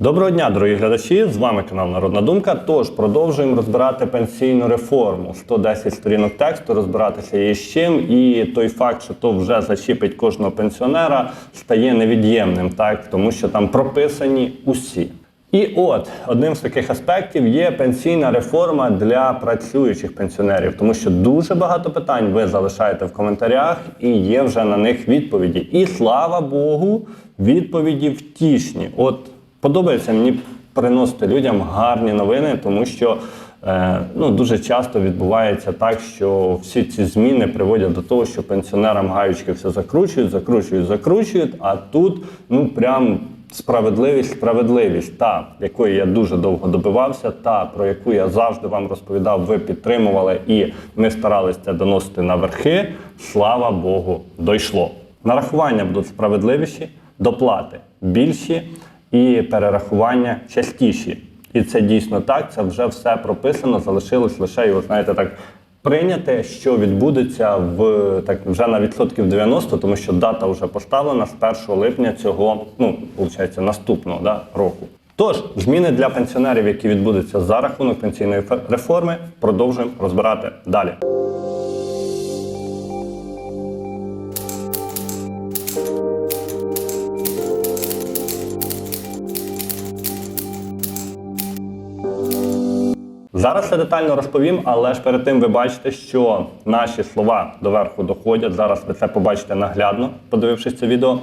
Доброго дня, дорогі глядачі! З вами канал Народна Думка. Тож продовжуємо розбирати пенсійну реформу. 110 сторінок тексту, розбиратися є з чим. І той факт, що то вже зачіпить кожного пенсіонера, стає невід'ємним, так тому що там прописані усі. І от одним з таких аспектів є пенсійна реформа для працюючих пенсіонерів, тому що дуже багато питань ви залишаєте в коментарях, і є вже на них відповіді. І слава Богу, відповіді втішні. От подобається мені приносити людям гарні новини, тому що е, ну, дуже часто відбувається так, що всі ці зміни приводять до того, що пенсіонерам гаючки все закручують, закручують, закручують. А тут ну прям справедливість, справедливість, та якої я дуже довго добивався, та про яку я завжди вам розповідав, ви підтримували, і ми старалися доносити на верхи. Слава Богу, дійшло. Нарахування будуть справедливіші, доплати більші і перерахування частіші. І це дійсно так. Це вже все прописано, залишилось лише його, знаєте, так прийняти, що відбудеться в так вже на відсотків 90, тому що дата вже поставлена з 1 липня цього, ну виходить, наступного да, року. Тож, зміни для пенсіонерів, які відбудуться за рахунок пенсійної реформи, продовжуємо розбирати далі. Зараз все детально розповім, але ж перед тим ви бачите, що наші слова доверху доходять. Зараз ви це побачите наглядно, подивившись це відео.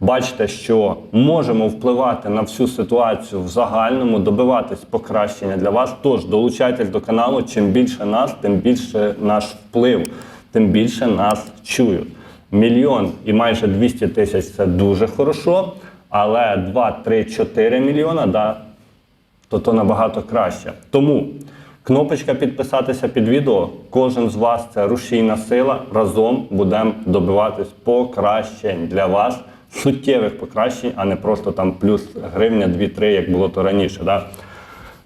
Бачите, що можемо впливати на всю ситуацію в загальному, добиватись покращення для вас. Тож долучайтесь до каналу. Чим більше нас, тим більше наш вплив, тим більше нас чують. Мільйон і майже 200 тисяч це дуже хорошо, але 2, 3, 4 мільйона, да, то то набагато краще. Тому кнопочка підписатися під відео. Кожен з вас це рушійна сила. Разом будемо добиватись покращень для вас, суттєвих покращень, а не просто там плюс гривня, 2-3, як було то раніше. Да?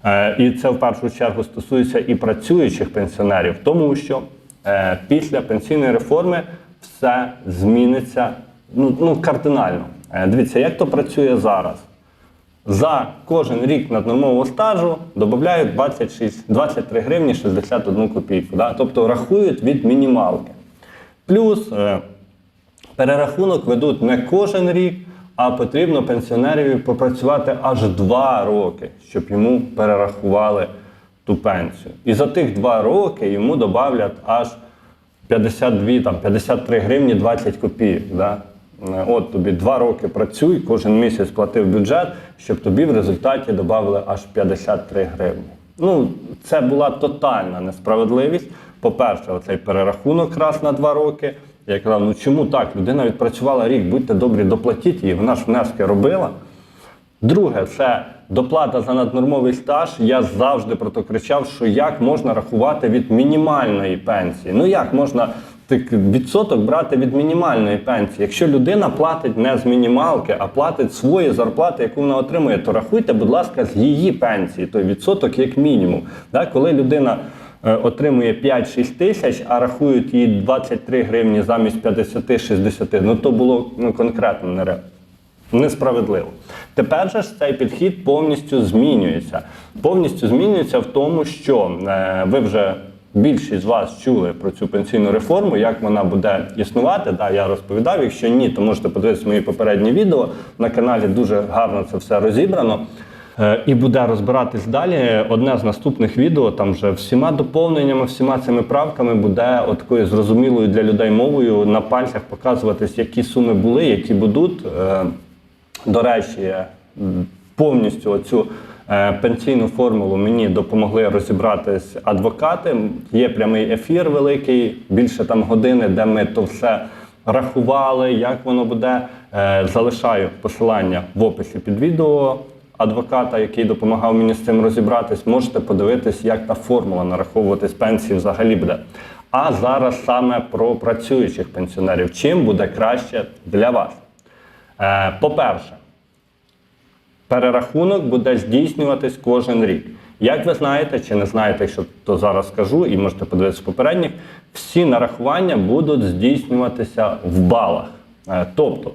Е, І це в першу чергу стосується і працюючих пенсіонерів, тому що е, після пенсійної реформи все зміниться ну, ну, кардинально. Е, Дивіться, як то працює зараз. За кожен рік наднормового стажу додають 26, 23 гривні 61 копійку. Да? Тобто рахують від мінімалки. Плюс е, перерахунок ведуть не кожен рік, а потрібно пенсіонерів попрацювати аж 2 роки, щоб йому перерахували ту пенсію. І за тих 2 роки йому додавлять аж 52, там, 53 гривні 20 копійок. Да? Е, От тобі 2 роки працюй, кожен місяць платив бюджет, щоб тобі в результаті додали аж 53 гривні. Ну, це була тотальна несправедливість. По-перше, оцей перерахунок раз на 2 роки. Я казав, ну чому так? Людина відпрацювала рік, будьте добрі, доплатіть її, вона ж внески робила. Друге, це доплата за наднормовий стаж. Я завжди про то кричав, що як можна рахувати від мінімальної пенсії. Ну як можна відсоток брати від мінімальної пенсії? Якщо людина платить не з мінімалки, а платить свої зарплати, яку вона отримує, то рахуйте, будь ласка, з її пенсії, той відсоток як мінімум. Да? Коли людина е, отримує 5-6 тисяч, а рахують їй 23 гривні замість 50-60, ну то було ну, конкретно нереально. Несправедливо. Тепер же ж цей підхід повністю змінюється. Повністю змінюється в тому, що е, ви вже більшість з вас чули про цю пенсійну реформу, як вона буде існувати. Да, я розповідав. Якщо ні, то можете подивитися мої попередні відео. На каналі дуже гарно це все розібрано. Е, І буде розбиратись далі. Одне з наступних відео, там вже всіма доповненнями, всіма цими правками буде от такою зрозумілою для людей мовою на пальцях показуватись, які суми були, які будуть. Е, До речі, повністю оцю е, пенсійну формулу мені допомогли розібратись адвокати. Є прямий ефір великий, більше там години, де ми то все рахували, як воно буде. Е, Залишаю посилання в описі під відео адвоката, який допомагав мені з цим розібратись. Можете подивитись, як та формула нараховувати з пенсії взагалі буде. А зараз саме про працюючих пенсіонерів. Чим буде краще для вас? Е, По-перше, перерахунок буде здійснюватись кожен рік. Як ви знаєте чи не знаєте, якщо то зараз скажу, і можете подивитися попередніх, всі нарахування будуть здійснюватися в балах. Е, Тобто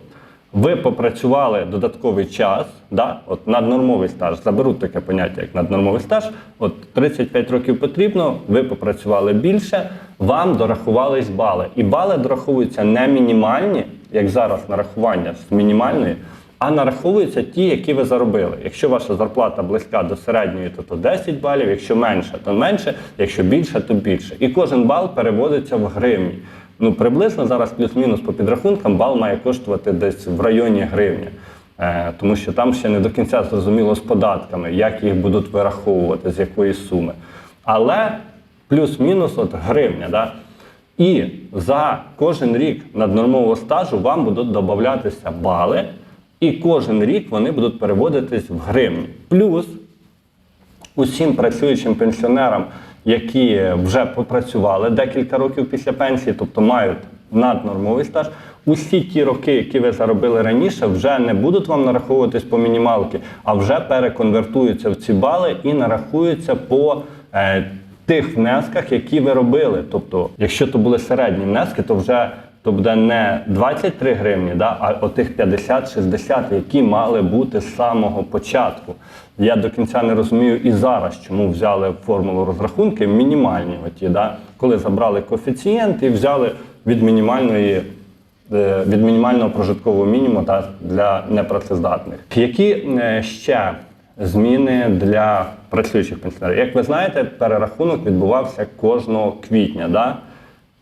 ви попрацювали додатковий час, да? от наднормовий стаж, заберуть таке поняття, як наднормовий стаж. От 35 років потрібно, ви попрацювали більше, вам дорахувались бали. І бали дораховуються не мінімальні, як зараз нарахування з мінімальної, а нараховуються ті, які ви заробили. Якщо ваша зарплата близька до середньої, то, то 10 балів, якщо менше, то менше, якщо більше, то більше. І кожен бал переводиться в гривні. Ну, приблизно зараз плюс-мінус по підрахункам бал має коштувати десь в районі гривні. Е, тому що там ще не до кінця зрозуміло з податками, як їх будуть вираховувати, з якої суми. Але плюс-мінус от гривня. Да? І за кожен рік наднормового стажу вам будуть додатися бали, і кожен рік вони будуть переводитись в гривні. Плюс усім працюючим пенсіонерам, які вже попрацювали декілька років після пенсії, тобто мають наднормовий стаж, усі ті роки, які ви заробили раніше, вже не будуть вам нараховуватись по мінімалки, а вже переконвертуються в ці бали і нарахуються по е, тих внесках, які ви робили. Тобто, якщо то були середні внески, то вже то буде не 23 гривні, да, а отих 50-60, які мали бути з самого початку. Я до кінця не розумію і зараз, чому взяли формулу розрахунки мінімальні, оті, да, коли забрали коефіцієнт і взяли від мінімальної. е, Від мінімального прожиткового мінімуму та для непрацездатних. Які е, ще зміни для працюючих пенсіонерів? Як ви знаєте, перерахунок відбувався кожного квітня. Да?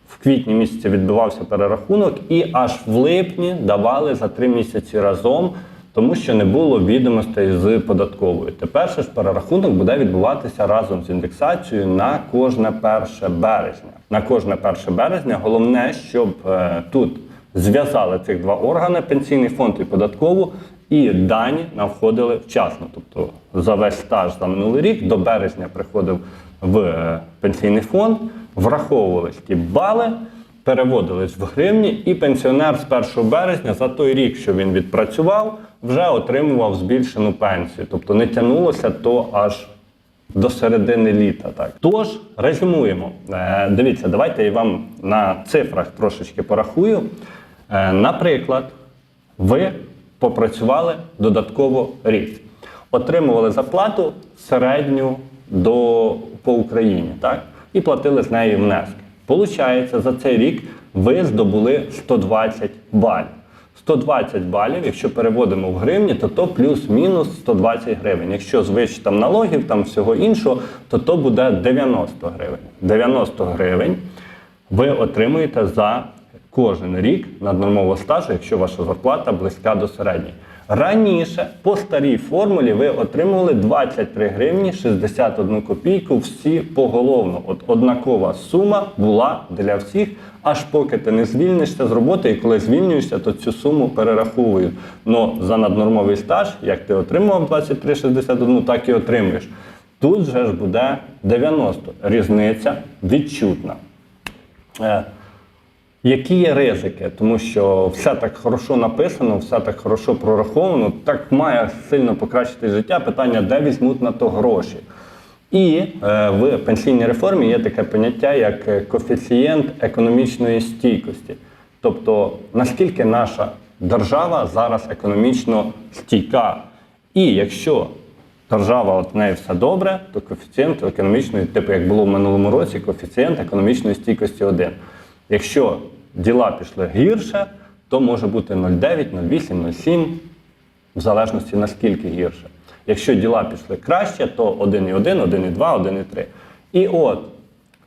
В квітні місяці відбувався перерахунок, і аж в липні давали за три місяці разом, тому що не було відомостей з податковою. Тепер ж перерахунок буде відбуватися разом з індексацією на кожне 1 березня. На кожне 1 березня головне, щоб е, тут зв'язали цих два органи пенсійний фонд і податкову. І дані нам входили вчасно. Тобто за весь стаж за минулий рік до березня приходив в е, пенсійний фонд, враховувались ті бали, переводились в гривні, і пенсіонер з 1 березня за той рік, що він відпрацював, вже отримував збільшену пенсію. Тобто не тягнулося то аж до середини літа. Так. Тож, резюмуємо. Е, дивіться, давайте я вам на цифрах трошечки порахую. Е, наприклад, ви попрацювали додатково рік, отримували зарплату середню до, по Україні, так? і платили з неї внески. Получається, за цей рік ви здобули 120 балів. 120 балів, якщо переводимо в гривні, то то плюс-мінус 120 гривень. Якщо з вичетом налогів, там всього іншого, то то буде 90 гривень. 90 гривень ви отримуєте за кожен рік наднормового стажу, якщо ваша зарплата близька до середньої. Раніше по старій формулі ви отримували 23 гривні 61 копійку всі поголовно. От однакова сума була для всіх, аж поки ти не звільнишся з роботи, і коли звільнюєшся, то цю суму перераховують. Но за наднормовий стаж, як ти отримував 23,61, так і отримуєш. Тут же ж буде 90. Різниця відчутна. Які є ризики? Тому що все так хорошо написано, все так хорошо прораховано, так має сильно покращити життя. Питання, де візьмуть на то гроші. І е, в пенсійній реформі є таке поняття, як е, коефіцієнт економічної стійкості. Тобто, наскільки наша держава зараз економічно стійка. І якщо держава от в неї все добре, то коефіцієнт економічної, типу як було в минулому році, коефіцієнт економічної стійкості 1. Якщо діла пішли гірше, то може бути 0,9, 0,8, 0,7, в залежності наскільки гірше. Якщо діла пішли краще, то 1,1, 1,2, 1,3. І от,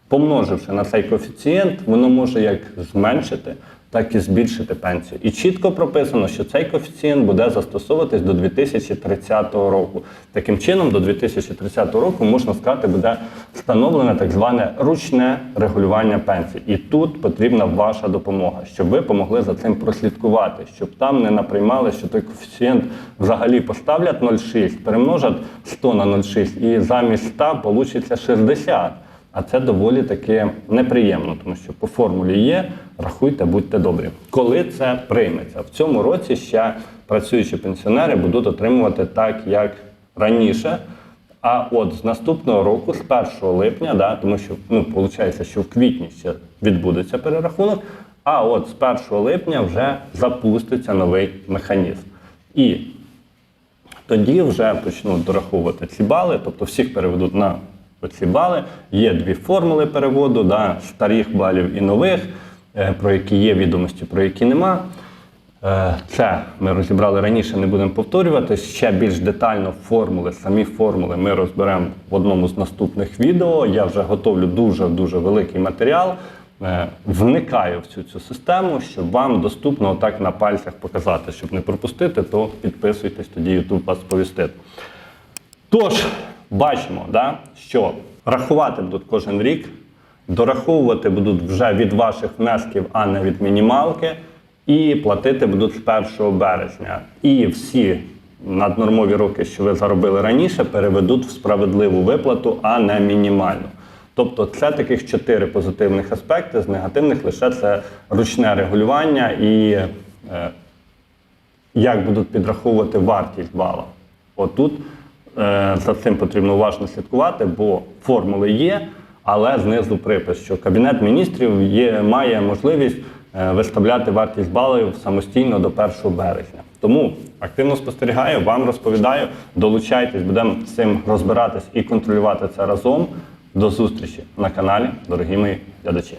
помноживши на цей коефіцієнт, воно може як зменшити, так і збільшити пенсію. І чітко прописано, що цей коефіцієнт буде застосовуватись до 2030 року. Таким чином, до 2030 року, можна сказати, буде встановлене так зване ручне регулювання пенсій. І тут потрібна ваша допомога, щоб ви помогли за цим прослідкувати, щоб там не наприймали, що той коефіцієнт взагалі поставлять 0,6, перемножать 100 на 0,6 і замість 100 вийде 60. А це доволі таки неприємно, тому що по формулі є, рахуйте, будьте добрі. Коли це прийметься? В цьому році ще працюючі пенсіонери будуть отримувати так, як раніше. А от з наступного року, з 1 липня, да, тому що ну, виходить, що в квітні ще відбудеться перерахунок, А от з 1 липня вже запуститься новий механізм. І тоді вже почнуть дораховувати ці бали, тобто всіх переведуть на ці бали. Є дві формули переводу, да, старих балів і нових, е, про які є відомості, про які нема. Е, Це ми розібрали раніше, не будемо повторювати. Ще більш детально формули, самі формули ми розберемо в одному з наступних відео. Я вже готовлю дуже-дуже великий матеріал. Е, Вникаю в цю цю систему, щоб вам доступно отак на пальцях показати. Щоб не пропустити, то підписуйтесь, тоді YouTube вас сповістить. Тож, бачимо, да, що рахувати будуть кожен рік, дораховувати будуть вже від ваших внесків, а не від мінімалки, і платити будуть з 1 березня. І всі наднормові роки, що ви заробили раніше, переведуть в справедливу виплату, а не мінімальну. Тобто це таких чотири позитивних аспекти, з негативних лише це ручне регулювання і е, як будуть підраховувати вартість бала. Отут за цим потрібно уважно слідкувати, бо формули є, але знизу припис, що Кабінет міністрів є, має можливість е, виставляти вартість балів самостійно до 1 березня. Тому активно спостерігаю, вам розповідаю, долучайтесь, будемо з цим розбиратись і контролювати це разом. До зустрічі на каналі, дорогі мої глядачі.